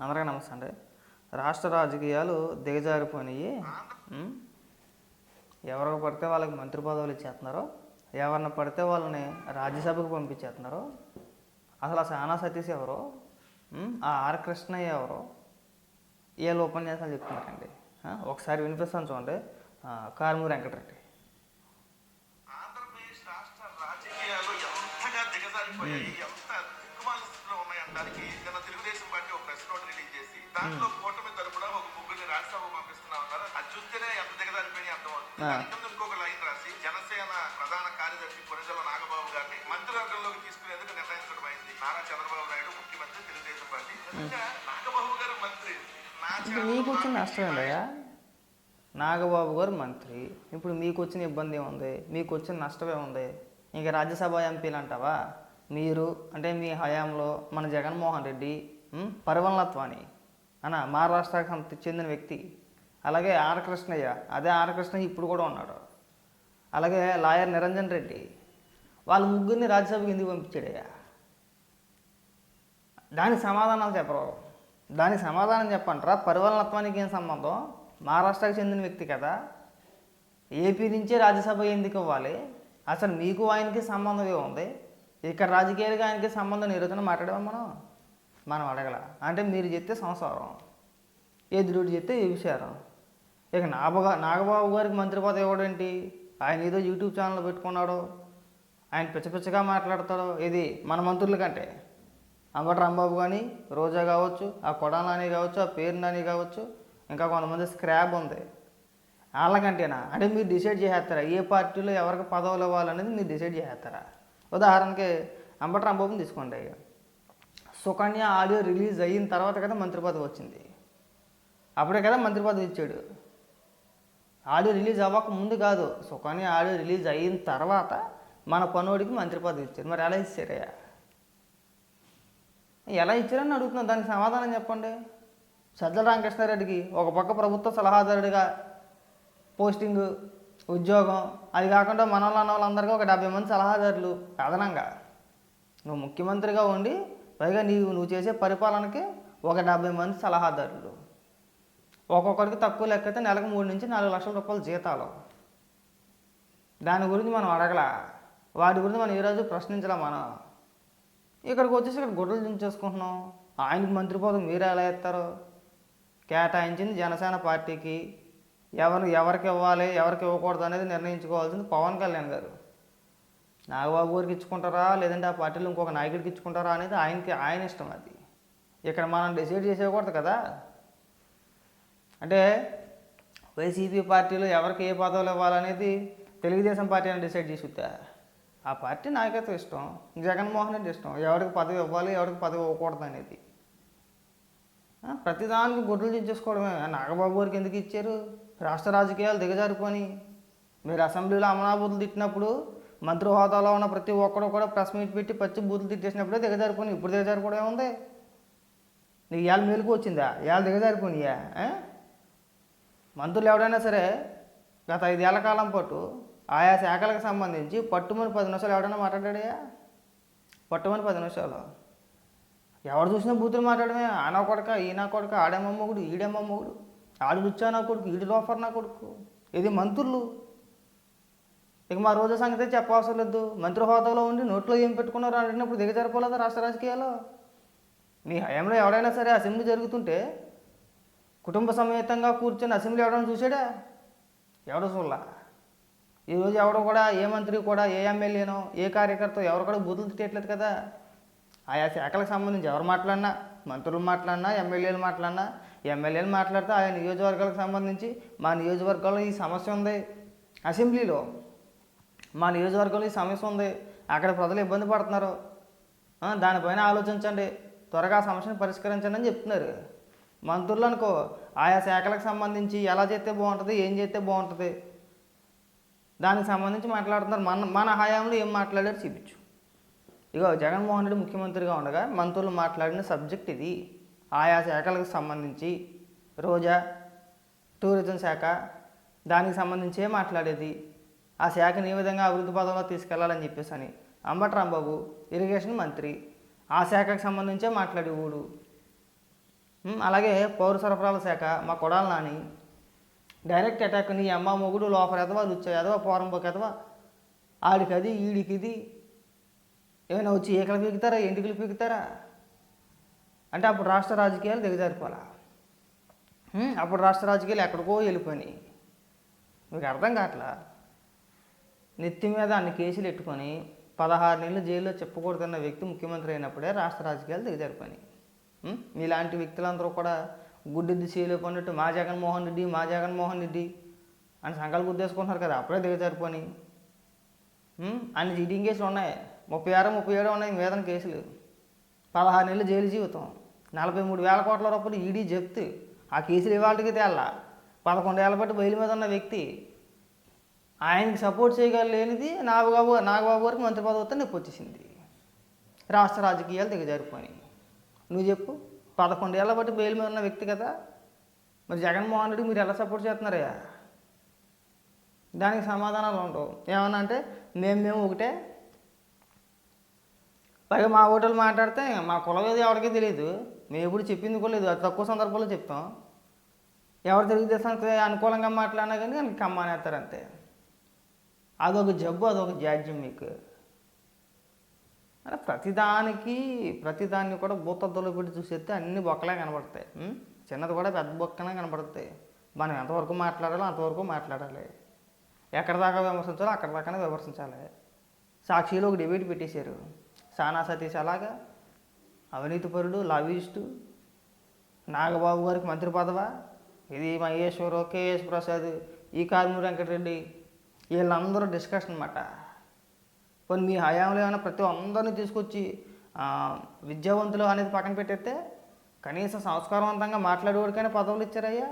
అందరికీ నమస్తే అండి. రాష్ట్ర రాజకీయాలు దిగజారిపోయినాయి. ఎవరికి పడితే వాళ్ళకి మంత్రి పదవులు ఇచ్చేస్తున్నారు. ఎవరిని పడితే వాళ్ళని రాజ్యసభకు పంపించేస్తున్నారు. అసలు ఆ సానా సతీష్ ఎవరు? ఆ ఆర్ కృష్ణయ్య ఎవరు? వీళ్ళు ఉపన్యాసాలు చెప్తున్నారండి? ఒకసారి వినిపిస్తాను చూడండి. ఆ, కారుమూరి వెంకటరెడ్డి. ఆంధ్రప్రదేశ్ రాష్ట్ర రాజకీయాలు ఎంతగా దిగజారిపోయాయి ఎంత దిక్కుమాల స్థితిలో ఉన్నాయనడానికి దాంట్లో కూటమి తరపున ఒక ముగ్గురిని రాజ్యసభ పంపిస్తున్నా ఉన్నారు. అది చూస్తేనే ఎంత అర్థమవుతుంది. ఇంకొక లైన్ రాసి జనసేన ప్రధాన కార్యదర్శి నాగబాబు గారిని మంత్రివర్గంలోకి తీసుకునేందుకు నిర్ణయించడం అయింది. నారా చంద్రబాబు నాయుడు ముఖ్యమంత్రి తెలుగుదేశం పార్టీ. నాగబాబు గారు మంత్రి. మీకు వచ్చిన నష్టం ఏంటయ్యా? నాగబాబు గారు మంత్రి. ఇప్పుడు మీకు వచ్చిన ఇబ్బంది ఏముంది? మీకు వచ్చిన నష్టం ఏముంది? ఇంకా రాజ్యసభ ఎంపీలు అంటావా? మీరు అంటే మీ హయాంలో మన జగన్మోహన్ రెడ్డి ఉం, పరివలనత్వాన్ని అన్న మహారాష్ట్రకు సంత- చెందిన వ్యక్తి. అలాగే ఆర్ కృష్ణయ్య అదే ఆర్ కృష్ణయ్య ఇప్పుడు కూడా ఉన్నాడు. అలాగే లాయర్ నిరంజన్ రెడ్డి వాళ్ళ ముగ్గురిని రాజ్యసభకి ఎందుకు పంపించాడయ్యా? దానికి సమాధానాలు చెప్పరు దానికి సమాధానం చెప్పంటారా? పరివలనత్వానికి ఏం సంబంధం? మహారాష్ట్రకు చెందిన వ్యక్తి కదా. ఏపీ నుంచే రాజ్యసభ ఎందుకు ఇవ్వాలి? అసలు మీకు ఆయనకి సంబంధం ఏముంది? ఇక్కడ రాజకీయాలకి ఆయనకి సంబంధం నిరోధన మాట్లాడామా మనం. మనం అడగల. అంటే మీరు చెప్తే సంసారం. ఎదురుడు చెప్తే విషారం ఇక నాగబా నాగబాబు గారికి మంత్రి పదవి ఇవ్వడేంటి ఆయన ఏదో యూట్యూబ్ ఛానల్ పెట్టుకున్నాడు. ఆయన పిచ్చ పిచ్చగా మాట్లాడతాడు. ఇది మన మంత్రుల కంటే. అంబటి రాంబాబు కానీ రోజా కావచ్చు ఆ కొడాలని కావచ్చు ఆ పేరు నాని కావచ్చు ఇంకా కొంతమంది స్క్రాబ్ ఉంది. వాళ్ళకంటేనా అంటే మీరు డిసైడ్ చేసేస్తారా? ఏ పార్టీలో ఎవరికి పదవులు ఇవ్వాలనేది మీరు డిసైడ్ చేసేస్తారా? ఉదాహరణకి అంబటి రాంబాబుని తీసుకోండి సుకన్య ఆడియో రిలీజ్ అయిన తర్వాత కదా మంత్రి పదవి వచ్చింది. అప్పుడే కదా మంత్రి పదవి ఇచ్చాడు. ఆడియో రిలీజ్ అవ్వక ముందు కాదు సుకన్య ఆడియో రిలీజ్ అయిన తర్వాత మన పనోడికి మంత్రి పదవి ఇచ్చారు. మరి ఎలా ఇచ్చారయ్యా ఎలా ఇచ్చారని అడుగుతున్నాను. దానికి సమాధానం చెప్పండి. సజ్జల రామకృష్ణారెడ్డికి ఒక పక్క ప్రభుత్వ సలహాదారుడిగా పోస్టింగ్ ఉద్యోగం అది కాకుండా మన వాళ్ళు అన్న వాళ్ళందరికీ ఒక డెబ్బై మంది సలహాదారులు అదనంగా. నువ్వు ముఖ్యమంత్రిగా ఉండి పైగా నీవు నువ్వు చేసే పరిపాలనకి ఒక డెబ్బై మంది సలహాదారులు. ఒక్కొక్కరికి తక్కువ లెక్కైతే నెలకు మూడు నుంచి నాలుగు లక్షల రూపాయలు జీతాలు. దాని గురించి మనం అడగలా. వాటి గురించి మనం ఈరోజు ప్రశ్నించలే మనం. ఇక్కడికి వచ్చేసి ఇక్కడ గుడ్డలు దించేసుకుంటున్నాం. ఆయనకి మంత్రి పదవి మీరు ఎలా ఇస్తారు? కేటాయించింది జనసేన పార్టీకి. ఎవరు ఎవరికి ఇవ్వాలి ఎవరికి ఇవ్వకూడదు అనేది నిర్ణయించుకోవాల్సింది పవన్ కళ్యాణ్ గారు. నాగబాబు గారికి ఇచ్చుకుంటారా? లేదంటే ఆ పార్టీలో ఇంకొక నాయకుడికి ఇచ్చుకుంటారా అనేది ఆయనకి ఆయన ఇష్టం అది. ఇక్కడ మనం డిసైడ్ చేసేయకూడదు కదా. అంటే వైసీపీ పార్టీలో ఎవరికి ఏ పదవులు ఇవ్వాలనేది తెలుగుదేశం పార్టీ అని డిసైడ్ చేసుకుంటా ఆ పార్టీ నాయకత్వం ఇష్టం. జగన్మోహన్ రెడ్డి ఇష్టం. ఎవరికి పదవి ఇవ్వాలి ఎవరికి పదవి ఇవ్వకూడదు అనేది. ప్రతిదానికి గొడ్లు దించేసుకోవడమే. నాగబాబు గారికి ఎందుకు ఇచ్చారు? రాష్ట్ర రాజకీయాలు దిగజారిపోని మీరు అసెంబ్లీలో అమనాబూతులు తిట్టినప్పుడు మంత్రి హోదాలో ఉన్న ప్రతి ఒక్కరు కూడా ప్రెస్ మీట్ పెట్టి పచ్చి బూతులు తిట్టేసినప్పుడే దిగజారిపోయి ఇప్పుడు దిగజారిపోవడం ఏముంది? నీకు ఇవాళ మేలుకు వచ్చిందా? ఇవాళ దిగజారిపోయినాయా? మంత్రులు ఎవడైనా సరే గత ఐదేళ్ళ కాలం పాటు ఆయా శాఖలకు సంబంధించి పట్టుమని పది నిమిషాలు ఎవడైనా మాట్లాడాడయా పట్టుమని పది నిమిషాలు. ఎవరు చూసినా బూతులు మాట్లాడమే. ఆనా కొడక ఈయన కొడక ఆడేమో మొగుడు ఈడేమమ్మ మొగుడు. ఆడు లుచ్చా నా కొడుకు ఈడు లోఫర్ నా కొడుకు. ఇది మంత్రులు. ఇక మా రోజు సంగతి చెప్పవసరం లేదు. మంత్రి హోదాలో ఉండి నోట్లో ఏం పెట్టుకున్నారో అడిగినప్పుడు దిగజారిపోలేదా రాష్ట్ర రాజకీయాలు మీ హయాంలో ఎవడైనా సరే అసెంబ్లీ జరుగుతుంటే కుటుంబ సమేతంగా కూర్చొని అసెంబ్లీ ఎవడని చూసాడా? ఎవడో చూడలా? ఈరోజు ఎవడో కూడా ఏ మంత్రి కూడా ఏ ఎమ్మెల్యేనో ఏ కార్యకర్త ఎవరు కూడా బూతులు తిట్టేయట్లేదు కదా. ఆయా శాఖలకు సంబంధించి ఎవరు మాట్లాడినా మంత్రులు మాట్లాడినా ఎమ్మెల్యేలు మాట్లాడినా ఎమ్మెల్యేలు మాట్లాడితే ఆయా నియోజకవర్గాలకు సంబంధించి మా నియోజకవర్గంలో ఈ సమస్య ఉంది. అసెంబ్లీలో మా నియోజకవర్గంలో ఈ సమస్య ఉంది. అక్కడ ప్రజలు ఇబ్బంది పడుతున్నారు. దానిపైన ఆలోచించండి. త్వరగా ఆ సమస్యను పరిష్కరించండి అని చెప్తున్నారు. మంత్రులు అనుకో ఆయా శాఖలకు సంబంధించి ఎలా చేస్తే బాగుంటుంది ఏం చేస్తే బాగుంటుంది దానికి సంబంధించి మాట్లాడుతున్నారు. మన మన హయాంలో ఏం మాట్లాడారు చూపించు. ఇక జగన్మోహన్ రెడ్డి ముఖ్యమంత్రిగా ఉండగా మంత్రులు మాట్లాడిన సబ్జెక్ట్ ఇది. ఆయా శాఖలకు సంబంధించి రోజా టూరిజం శాఖ దానికి సంబంధించే మాట్లాడేది? ఆ శాఖని ఏ విధంగా అభివృద్ధి పదంలో తీసుకెళ్ళాలని చెప్పేసి అని అంబటి రాంబాబు ఇరిగేషన్ మంత్రి ఆ శాఖకు సంబంధించే మాట్లాడేవాడు ఊడు. అలాగే పౌర సరఫరాల శాఖ మా కొడాలి నాని డైరెక్ట్ అటాక్ నీ అమ్మ మొగుడు లోపల ఎదవా రుచి ఎదవా పోరంపోక ఎదవా? ఆడికది ఈడికిది. ఏమైనా వచ్చి ఏకలు పీకుతారా ఎంటికలు పీకుతారా? అంటే అప్పుడు రాష్ట్ర రాజకీయాలు దిగజారిపోలా? అప్పుడు రాష్ట్ర రాజకీయాలు ఎక్కడికో వెళ్ళిపోయినాయి. మీకు అర్థం కావట్లా? నెత్తి మీద అన్ని కేసులు ఎట్టుకొని పదహారు నెలలు జైల్లో చెప్పకూడదన్న వ్యక్తి ముఖ్యమంత్రి అయినప్పుడే రాష్ట్ర రాజకీయాలు దిగజారిపోయినాయి. ఉం? మీలాంటి వ్యక్తులందరూ కూడా గుడ్డిద్ది చేయలే పన్నట్టు మా జగన్మోహన్ రెడ్డి మా జగన్మోహన్ రెడ్డి అని సంఘాలు గుద్దేసుకుంటున్నారు కదా అప్పుడే దిగజారిపోని అన్ని చీటింగ్ కేసులు ఉన్నాయి. ముప్పై ఆరు ముప్పై ఏడు ఉన్నాయి వేదన కేసులు. పదహారు నెలలు జైలు జీవితం. నలభై మూడు వేల కోట్ల రూపాయలు ఈడీ జప్తు. ఆ కేసులు ఇవాళకి తేళ్ళ ఏళ్ళ బట్టి బయలు మీద ఉన్న వ్యక్తి ఆయనకి సపోర్ట్ చేయగలేనిది నాగబాబు నాగబాబు వరకు మంత్రి పదవి వస్తే నొప్పి వచ్చేసింది. రాష్ట్ర రాజకీయాలు దిగజారిపోయినాయి. నువ్వు చెప్పు పదకొండు ఏళ్ళ బట్టి బెయిల్ మీద ఉన్న వ్యక్తి కదా. మరి జగన్మోహన్ రెడ్డి మీరు ఎలా సపోర్ట్ చేస్తున్నారయ్యా? దానికి సమాధానాలు ఉండవు. ఏమన్నా అంటే మేము మేము ఒకటే. పైగా మా ఓటర్లు మాట్లాడితే మా కులం ఏది ఎవరికీ తెలియదు. మేము ఎప్పుడు చెప్పింది కూడా లేదు. అది తక్కువ సందర్భాల్లో చెప్తాం. ఎవరు తెలుగుదేశానికి అనుకూలంగా మాట్లాడినా కానీ కమ్మానేస్తారు అంతే. అదొక జబ్బు అదొక జాడ్యం మీకు. అంటే ప్రతిదానికి ప్రతిదాన్ని కూడా భూతద్దులో పెట్టి చూసేస్తే అన్ని బొక్కలే కనబడతాయి. చిన్నది కూడా పెద్ద బొక్కనే కనబడతాయి. మనం ఎంతవరకు మాట్లాడాలో అంతవరకు మాట్లాడాలి. ఎక్కడ దాకా విమర్శించాలో అక్కడ దాకానే విమర్శించాలి. సాక్షిలో ఒక డిబేట్ పెట్టేశారు. సానా సతీష్ అలాగా? అవినీతిపరుడు లావిస్టు నాగబాబు గారికి మంత్రి పదవా? ఇది మహేశ్వరు కేఎస్ ప్రసాద్ ఈ కారుమూరి వెంకటరెడ్డి. వీళ్ళందరూ డిస్కషన్ అనమాట కొన్ని మీ హయాంలో ఏమైనా ప్రతి అందరినీ తీసుకొచ్చి విద్యావంతులు అనేది పక్కన పెట్టేస్తే కనీసం సంస్కారవంతంగా మాట్లాడేవాడికైనా పదవులు ఇచ్చారయ్యా?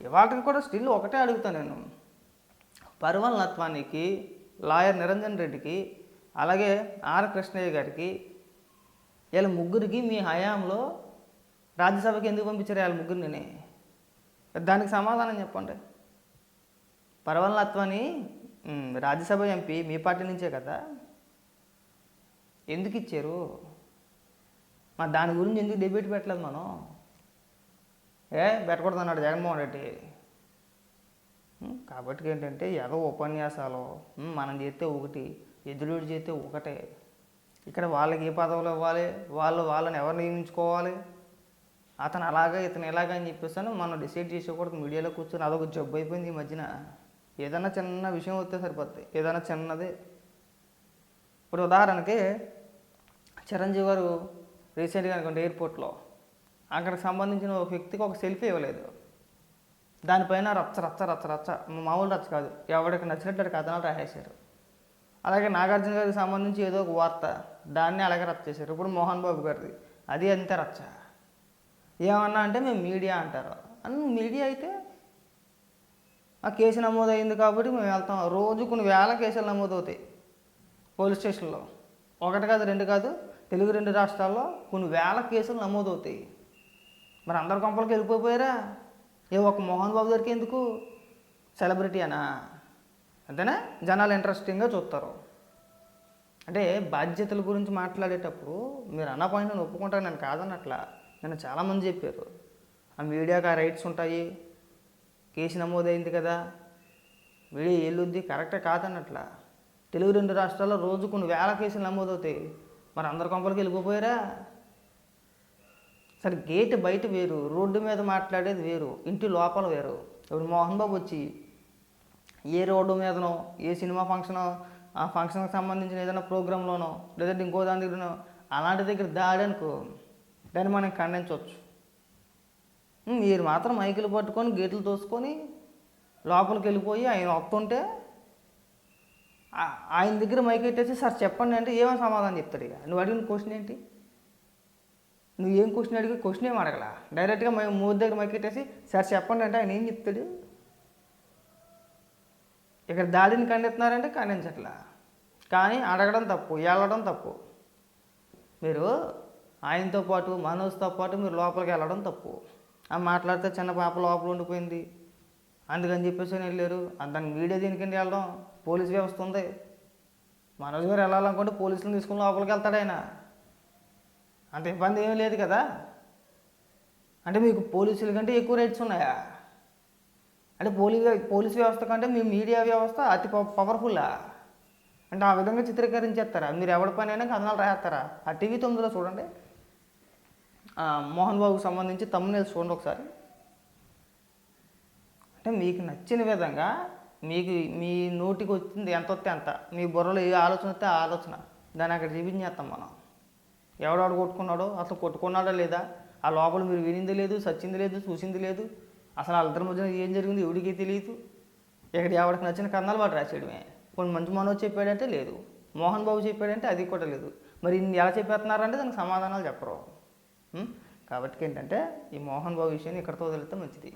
ఇవాళకి కూడా స్టిల్ ఒకటే అడుగుతాను నేను. పరిమల్ నత్వానికి లాయర్ నిరంజన్ రెడ్డికి అలాగే ఆర్ కృష్ణయ్య గారికి వీళ్ళ ముగ్గురికి మీ హయాంలో రాజ్యసభకి ఎందుకు పంపించారు వాళ్ళ ముగ్గురిని? దానికి సమాధానం చెప్పండి. పర్వల్ నత్వాని రాజ్యసభ ఎంపీ మీ పార్టీ నుంచే కదా? ఎందుకు ఇచ్చారు? మరి దాని గురించి ఎందుకు డిబేట్ పెట్టలేదు మనం? ఏ పెట్టకూడదు అన్నాడు జగన్మోహన్ రెడ్డి. కాబట్టి ఏంటంటే ఏదో ఉపన్యాసాలు మనం చేస్తే ఒకటి ఎదురుడు చేస్తే ఒకటే. ఇక్కడ వాళ్ళకి ఏ పదవులు ఇవ్వాలి? వాళ్ళు వాళ్ళని ఎవరు నియమించుకోవాలి? అతను అలాగా ఇతను ఎలాగా అని చెప్పేసి మనం డిసైడ్ చేసేకూడదు మీడియాలో కూర్చొని అదొక జబ్బు అయిపోయింది ఈ మధ్యన. ఏదైనా చిన్న విషయం వస్తే సరిపోద్ది. ఏదైనా చిన్నది. ఇప్పుడు ఉదాహరణకి చిరంజీవి గారు రీసెంట్గా అనుకోండి ఎయిర్పోర్ట్లో అక్కడికి సంబంధించిన ఒక వ్యక్తికి ఒక సెల్ఫీ ఇవ్వలేదు. దానిపైన రచ్చ రచ్చ రచ్చ రచ్చ మామూలు రచ్చ కాదు. ఎవరికి నచ్చినట్టు కథనాలు రాసేశారు. అలాగే నాగార్జున గారికి సంబంధించి ఏదో ఒక వార్త దాన్ని అలాగే రచ్చ చేశారు. ఇప్పుడు మోహన్ బాబు గారిది. అది అంతే రచ్చ. ఏమన్నా అంటే మేము మీడియా అంటారు. అని మీడియా అయితే ఆ కేసు నమోదైంది కాబట్టి మేము వెళ్తాం. రోజు కొన్ని వేల కేసులు నమోదవుతాయి పోలీస్ స్టేషన్లో. ఒకటి కాదు రెండు కాదు తెలుగు రెండు రాష్ట్రాల్లో కొన్ని వేల కేసులు నమోదవుతాయి. మరి అందరు కొంపలకి వెళ్ళిపోయారా ఏ ఒక మోహన్ బాబు గారికి ఎందుకు? సెలబ్రిటీ అనా? అంతేనా? జనాలు ఇంట్రెస్టింగ్గా చూస్తారు. అంటే బాధ్యతల గురించి మాట్లాడేటప్పుడు మీరు అన్న పాయింట్ నేను ఒప్పుకుంటాను నేను కాదన్నట్లా నేను చాలామంది చెప్పారు. ఆ మీడియాకి ఆ రైట్స్ ఉంటాయి. కేసు నమోదైంది కదా. మీడియా ఎల్లుద్ది కరెక్టే కాదన్నట్లా. తెలుగు రెండు రాష్ట్రాల్లో రోజు కొన్ని వేల కేసులు నమోదవుతాయి. మరి అందరి కొంపలకి వెళ్ళిపోయారా? సరే గేట్ బయట వేరు రోడ్డు మీద మాట్లాడేది వేరు ఇంటి లోపల వేరు. ఇప్పుడు మోహన్ బాబు వచ్చి ఏ రోడ్డు మీదనో ఏ సినిమా ఫంక్షనో ఆ ఫంక్షన్కి సంబంధించిన ఏదైనా ప్రోగ్రాంలోనో లేదంటే ఇంకో దాని దగ్గరనో అలాంటి దగ్గర దాడి అనుకో దాన్ని మనం ఖండించవచ్చు. మీరు మాత్రం మైకులు పట్టుకొని గేట్లు తోసుకొని లోపలికి వెళ్ళిపోయి ఆయన వస్తుంటే ఆయన దగ్గర మైక్ పెట్టేసి సార్ చెప్పండి అంటే ఏమైనా సమాధానం చెప్తాడు ఇక. నువ్వు అడిగిన క్వశ్చన్ ఏంటి? నువ్వు ఏం క్వశ్చన్ అడిగి క్వశ్చన్ ఏం అడగల. డైరెక్ట్గా మేము మూడు దగ్గర మైక్ పెట్టేసి సార్ చెప్పండి అంటే ఆయన ఏం చెప్తాడు? ఇక్కడ దాడిని ఖండిస్తున్నారంటే ఖండించట్లా. కానీ అడగడం తప్పు వెళ్ళడం తప్పు. మీరు ఆయనతో పాటు మనోజ్తో పాటు మీరు లోపలికి వెళ్ళడం తప్పు. ఆ మాట్లాడితే చిన్న పాప లోపల ఉండిపోయింది. అందుకని చెప్పేసి అని వెళ్ళారు. దానికి మీడియా దీనికండి వెళ్ళడం? పోలీస్ వ్యవస్థ ఉంది. మనోజ్ గారు వెళ్ళాలనుకుంటే పోలీసులను తీసుకుని లోపలికి వెళ్తాడు ఆయన. అంత ఇబ్బంది ఏమీ లేదు కదా? అంటే మీకు పోలీసుల కంటే ఎక్కువ రైట్స్ ఉన్నాయా? అంటే పోలీ పోలీస్ వ్యవస్థ కంటే మీ మీడియా వ్యవస్థ అతి పవర్ఫుల్లా అంటే ఆ విధంగా చిత్రీకరించేస్తారా? మీరు ఎవరి పని అయినా కథనాలు రాస్తారా ఆ టీవీ తొమ్మిదిలో చూడండి. మోహన్ బాబుకి సంబంధించి తమ్మునేసి చూడండి ఒకసారి. అంటే మీకు నచ్చిన విధంగా మీకు మీ నోటికి వచ్చింది ఎంత వస్తే అంత మీ బుర్రలో ఏ ఆలోచన వస్తే ఆ ఆలోచన. దాన్ని అక్కడ చూపించేస్తాం మనం. ఎవడాడు కొట్టుకున్నాడో అసలు కొట్టుకున్నాడా లేదా? ఆ లోపల మీరు వినింది లేదు సచ్చింది లేదు చూసింది లేదు. అసలు వాళ్ళిద్దరి మధ్యన ఏం జరిగింది ఎవడికి తెలియదు. ఇక్కడ ఎవరికి నచ్చిన కన్నాలు వాడు రాసేయడమే. కొన్ని మంచి మనోజ్ చెప్పాడంటే లేదు. మోహన్ బాబు చెప్పాడంటే అది కూడా లేదు. మరి ఇన్ని ఎలా చెప్పేస్తున్నారంటే దానికి సమాధానాలు చెప్పరు. కాబట్టి ఏంటంటే ఈ మోహన్ బాబు విషయాన్ని ఇక్కడితో వదిలితే మంచిది.